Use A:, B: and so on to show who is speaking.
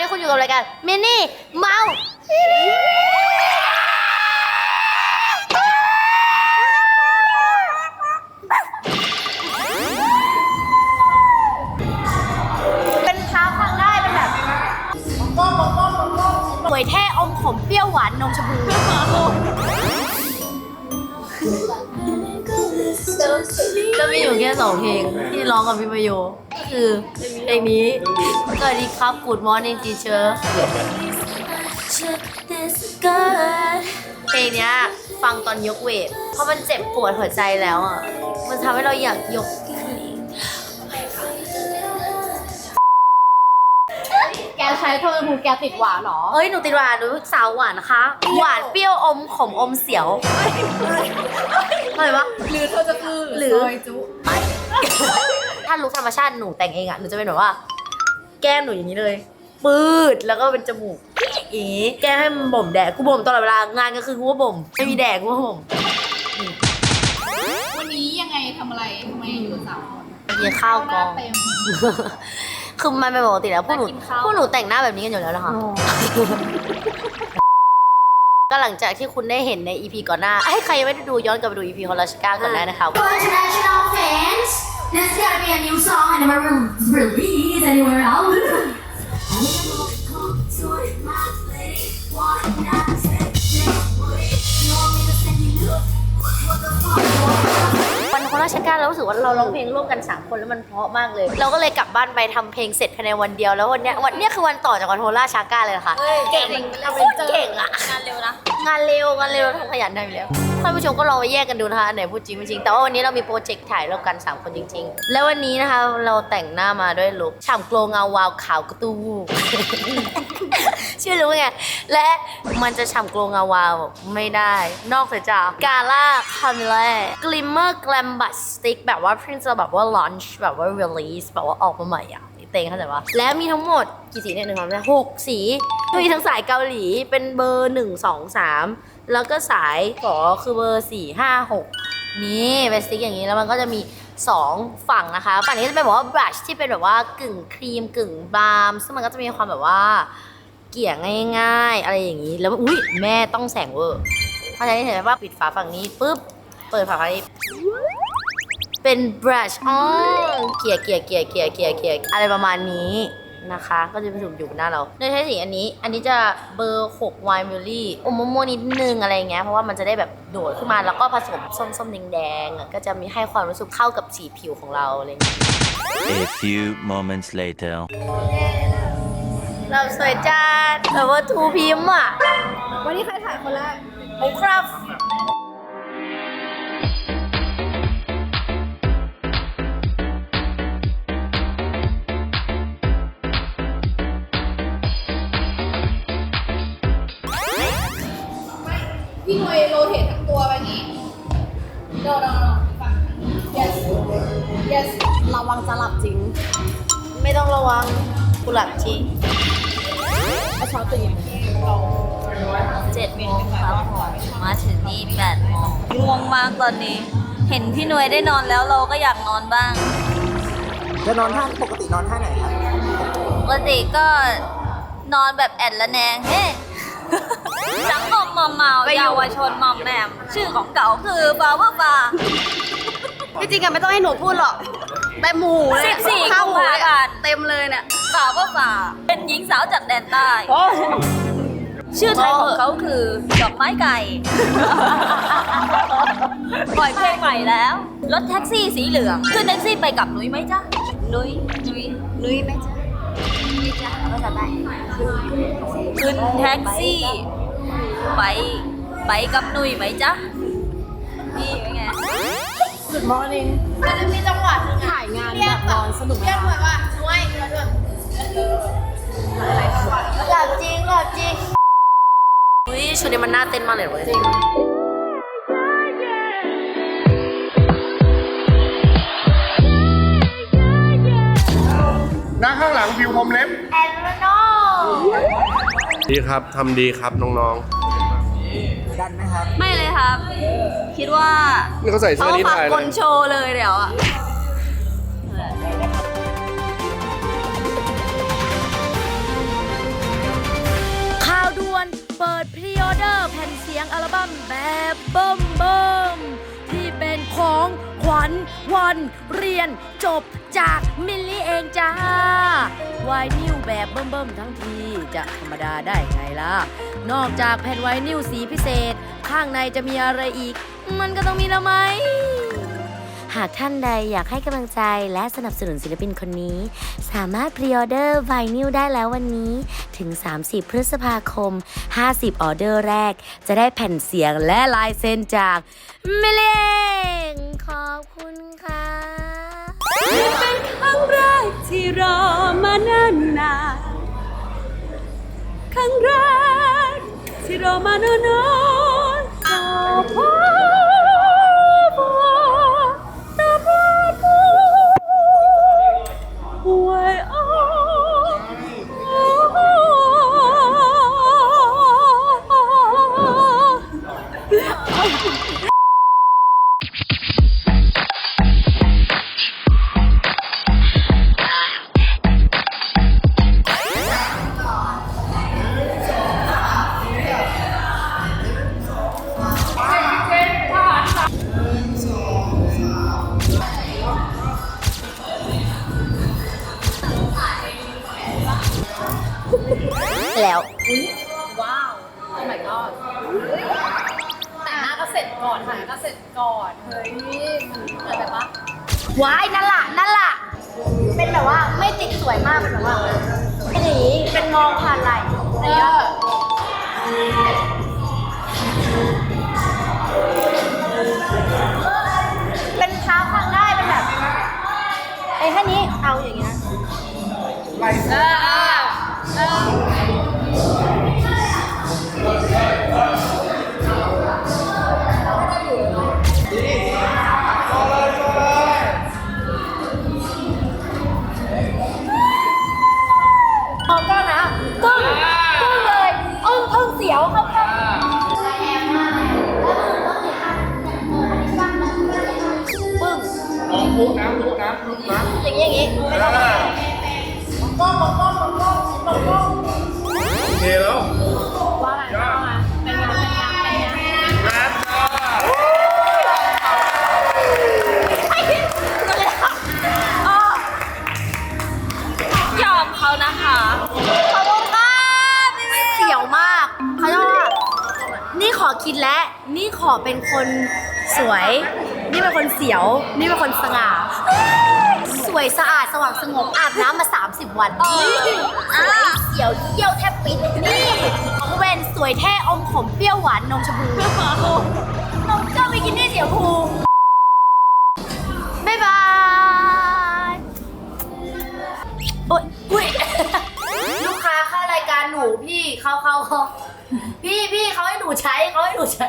A: นี้คุณอยู่กับรายการมินนี่เมาเป็นเท้าฟังได้เป็นแบบหวยแท่อมขมเปรี้ยวหวานนมชมพูจะมีอยู่แค่สองเพลงที่ร้องกับพี่ประโย คือเพลงนี้ สวัสดีครับ Good Morning Teacher เพลงเนี้ยฟังตอนยกเวท เพราะมันเจ็บปวดหัวใจแล้วอะ มันทำให้เราอยากยกขึ้นอีก
B: แกใช้โทรศัพท์แกติดหวานเหรอ
A: เอ้ย หนูติดหวานหนูสาวหวานนะคะ หวานเปรี้ยวอมขมอมเสียวอะไรวะ
B: หรือเธอจะคือ
A: หรือ
B: ซอยจุ
A: ถ้าลุคธรรมชาติหนูแต่งเองอะหนูจะเป็นแบบว่า แก้มหนูอย่างนี้เลยปืดแล้วก็เป็นจมูกอย่างนี้แก้มให้มันบ่มแดดกูบ่มตลอดเวลางานก็คือกูว่าบ่มไม่มีแดดกูว่าบ่ม
B: วันนี้ยังไงทำอะไรทำไมอยู่สามคน
A: กินข้าวกอง
B: เต็ม
A: คือมันเป็นปกติแล้วพวกหนู
B: กินข้าว
A: พวกหนูแต่งหน้าแบบนี้กันอยู่แล้วนะคะ ก็หลังจากที่คุณได้เห็นใน EP ก่อนหน้าให้ใครยังไม่ได้ดูย้อนกลับไปดู EP ของราชิก้ากันได้นะคะ
C: For international fans, there's gotta be a new song I never re- released anywhere else.
A: วันของราชการเรารู้สึกว่าเราร้องเพลงร่วมกัน 3 คนแล้วมันเพราะมากเลย เราก็เลยกลับบ้านไปทำเพลงเสร็จภายในวันเดียวแล้ววันเนี้ยวันเนี้ยคือวันต่อจากวันโทราชาก้าเลยนะคะเก่งโคตรเก่งอะ
B: งานเร็วนะ
A: งานเร็วงานเร็วทำขยันได้อยู่แล้วท่านผู้ชมก็ลองไปแยกกันดูนะคะอันไหนพูดจริงไม่จริง แต่ว่าวันนี้เรามีโปรเจกต์ถ่ายร่วมกัน 3 คนจริง ๆ แล้ววันนี้นะคะเราแต่งหน้ามาด้วยลุคฉ่ำโกลงเงาวาวขาวกระตูวูบ ชื่อรู้ไง และมันจะฉ่ำโกลงเงาวาวไม่ได้ นอกจากกาล่าคาเมล่กลิมเมอร์แกลมบัสสติ๊กแบบว่าเพิ่งจะแบบว่าลอนช์แบบว่า release แบบว่าออกมาใหม่อะ เต็งเข้าใจปะและมีทั้งหมดกี่สีเนี่ยหนึ่งสองสามหกสีมีทั้งสายเกาหลีเป็นเบอร์หนึ่งสองสามแล้วก็สายขอคือเบอร์สี่ห้าหกนี่เป็นสติ๊กอย่างนี้แล้วมันก็จะมีสองฝั่งนะคะฝั่งนี้จะเป็นแบบว่าบรัชที่เป็นแบบว่ากึ่งครีมกึ่งบาล์มซึ่งมันก็จะมีความแบบว่าเกี่ยง่าย ๆ อะไรอย่างนี้ แล้วอุ้ยแม่ต้องแสงเวอร์เพราะฉะนั้นเห็นไหมว่าปิดฝาฝั่งนี้ปุ๊บเปิดฝาฝั่งนี้ เป็น brush อ๋อเกลี่ยเกลี่ยเกลี่ยเกลี่ยเกลี่ยเกลี่ยอะไรประมาณนี้นะคะ ก็จะไปถูกอยู่บนหน้าเราโดยใช้สีอันนี้ อันนี้จะเบอร์6 wine m e l l y อมม่วงๆนิดนึงอะไรอย่างเงี้ย เพราะว่ามันจะได้แบบโดดขึ้นมาแล้วก็ผสมส้มส้มๆแดงๆอะก็จะมีให้ความรู้สึกเข้ากับสีผิวของเราอะไรอย่างเงี้ย
D: A few moments later.
A: เราสวยจัดแบบว่าทูพิมพ์อะ
B: วันนี้ใครถ่ายคนแรก
A: ผมครับ
B: พี่หน่วยโรเทตทั้งตัวไปอย่างงี้โดนโดนฝั่ง yes yes ระวังจะหลับจริง
A: ไม่ต้องระวังกุหลาบชี
B: เอาเช้าตื่น
E: เจ็ดโมงครับผมมาถึงนี่แปดโมงง่วงมากตอนนี้ เห็นพี่หน่วยได้นอนแล้วเราก็อยากนอนบ้าง
F: จะนอนท่าปกตินอนท่าไหนครับ
E: ปกติก็นอนแบบแอดละแนงเฮ้ สังคมมอมเมาเยาวชนมอมแมมชื่อของเก่าคือบาวบา
A: ที่จริงอะไม่ต้องให้หนูพูดหรอกแต่หมูเลย
E: สิบสี่
A: เข้า
E: กุม
A: หู
E: ภา
A: เลย
E: พันธ์เต็มเลยเนี่ยบาวบาเป็นหญิงสาวจากแดนใต้ ชื่อไทยของเขาคือดอกไม้ไก่ปล่อยเพลงใหม่แล้ว รถแท็กซี่สีเหลืองขึ้นแท็กซี่ไปกับนุ้ยไหมจ๊ะนุ้ยนุ้ยนุ้ยไหมจ๊ะนุ้ยจ๊ะภาษาใต้ขึ้นแท็กซี่ ไปไปกับนุ้ยไหมจ๊ะ นี่เป็นไง
B: Good morning
A: มันจะมีจังหวะหนึงอะ
B: ถ่ายงานแบบนอนสนุกไหม
A: เรียกเหมื
B: คะ
A: อนว่าช่วยเรือด้วยหลับจริงหลับจริง อุ้ยชุดนี้มันน่าเต้นมากเลยเว้ยจริง
G: นั่ง ดีครับทำดีครับน้องๆ
F: ดันไหมครับ
E: ไม่เลยครับ คิดว่า
G: เขาใส่เสื้อนี้ถ่ายเล
E: ก
G: คน
E: โชว์เลยเดี๋ยวอะ
A: ข่าวด่วนเปิดพรีออเดอร์แผ่นเสียงอัลบั้มแบบเบิ่มเบิ่มที่เป็นของขวัญวันเรียนจบ จากมิลลี่เองจ้าวายนิวแบบเบิ่มเบิ่มทั้งทีจะธรรมดาได้ไงล่ะ นอกจากแผ่นไวนิวสีพิเศษ ข้างในจะมีอะไรอีก มันก็ต้องมีและไหม หากท่านใดอยากให้กำลังใจและสนับสนุนศิลปินคนนี้ สามารถพรีออเดอร์ไวนิลได้แล้ววันนี้ถึง 30 พฤษภาคม 50 ออเดอร์แรก จะได้แผ่นเสียงและลายเซ็นจากเมเลงขอบคุณค่ะ
E: เป็นครั้งแรกที่รอมานานนานครั้งแรกที่รอมานานนานขอพบตาบอดป่วยอ้อ
A: แล้ว
B: ว้าวโอ้ my god แต่งหน้าก็เสร็จก่อนถ่ายก็เสร็จก่อน เฮ้ยอะไรแบบว่า
A: ว้ายนั่นล่ะนั่นล่ะเป็นแบบว่าไม่ติดสวยมากเป็นแบบว่าเป็นอย่างนี้เป็นมองผ่านไหลอะไรอย่างเงี้ยเป็นเท้าข้างได้เป็นแบบไอ้แค่นี้เอาอย่างเงี้ยม
G: มองพุกนะพุกนะพุกนะ
A: อย่างนี้อย่างนี้ไม่ต้อง
G: เทแล้ว
B: ว่าไงว่าไงเป็นไงเป็นไงเป็นง
G: แรดจ้า
E: ยอมเขานะคะ
A: ขอบคุณค่ะเสียวมากเขาเรียกว่านี่ขอคิดแล้วนี่ขอเป็นคนสวย นี่เป็นคนเสียว นี่เป็นคนสง่า สวยสะอาดสว่างสงบอาบน้ำมา 30 วันนี่สวยเสียวเยี่ยวแทบปิด นี่ของเวนสวยแท้อมขมเปรี้ยวหวานนมชมพูนมเจ้าไปกินนี่เสียวพูบ๊ายบาย โอ๊ยอุ๊ยลูกค้าเข้ารายการหนูพี่เขาเขาเขาพี่พี่เขาให้หนูใช้เขาให้หนูใช้